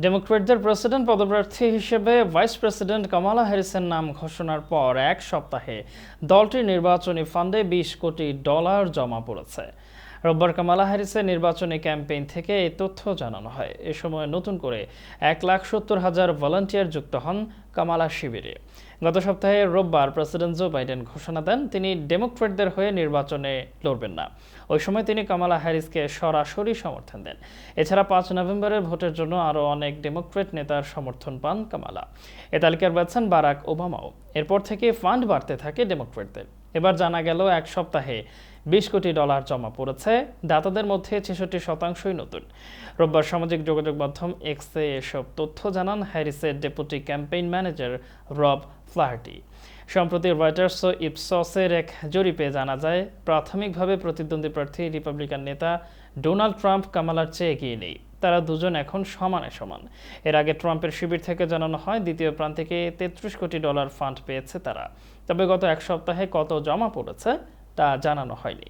ডেমোক্রেটদের president পদপ্রার্থী হিসেবে vice president Kamala হ্যারিসের নাম ঘোষণার পর এক সপ্তাহে দলটির নির্বাচনী ফান্ডে বিশ কোটি ডলার জমা পড়েছে। রোববার কামালা হ্যারিসের নির্বাচনী ক্যাম্পেইন থেকে এই তথ্য জানানো হয়। এ সময় নতুন করে এক লাখ সত্তর হাজার ভলান্টিয়ার যুক্ত হন কামালা শিবিরে। গত সপ্তাহে রোববার প্রেসিডেন্ট জো বাইডেন ঘোষণা দেন, তিনি ডেমোক্রেটদের হয়ে নির্বাচনে লড়বেন না। ওই সময় তিনি কামালা হ্যারিসকে সরাসরি সমর্থন দেন। এছাড়া পাঁচ নভেম্বরের ভোটের জন্য আরও অনেক ডেমোক্রেট নেতার সমর্থন পান কামালা। এ তালিকার বাচ্চান বারাক ওবামাও। এরপর থেকে ফান্ড বাড়তে থাকে ডেমোক্রেটদের এবার জানা গেল এক সপ্তাহে বিশ কোটি ডলার জমা পড়েছে। দাতাদের মধ্যে ছেষট্টি শতাংশই নতুন। রোববার সামাজিক যোগাযোগ মাধ্যম এক্সে এসব তথ্য জানান হ্যারিসের ডেপুটি ক্যাম্পেইন ম্যানেজার রব ফ্লাহার্টি। সম্প্রতি রয়টার্স ও ইপসসের এক জরিপে জানা যায়, প্রাথমিকভাবে প্রতিদ্বন্দ্বী প্রার্থী রিপাবলিকান নেতা ডোনাল্ড ট্রাম্প কামালার চেয়ে এগিয়ে নেই। তারা দুজন এখন সমানে সমান। এর আগে ট্রাম্পের শিবির থেকে জানানো হয়, দ্বিতীয় প্রান্ত থেকে তেত্রিশ কোটি ডলার ফান্ড পেয়েছে তারা। তবে গত এক সপ্তাহে কত জমা পড়েছে তা জানানো হয়নি।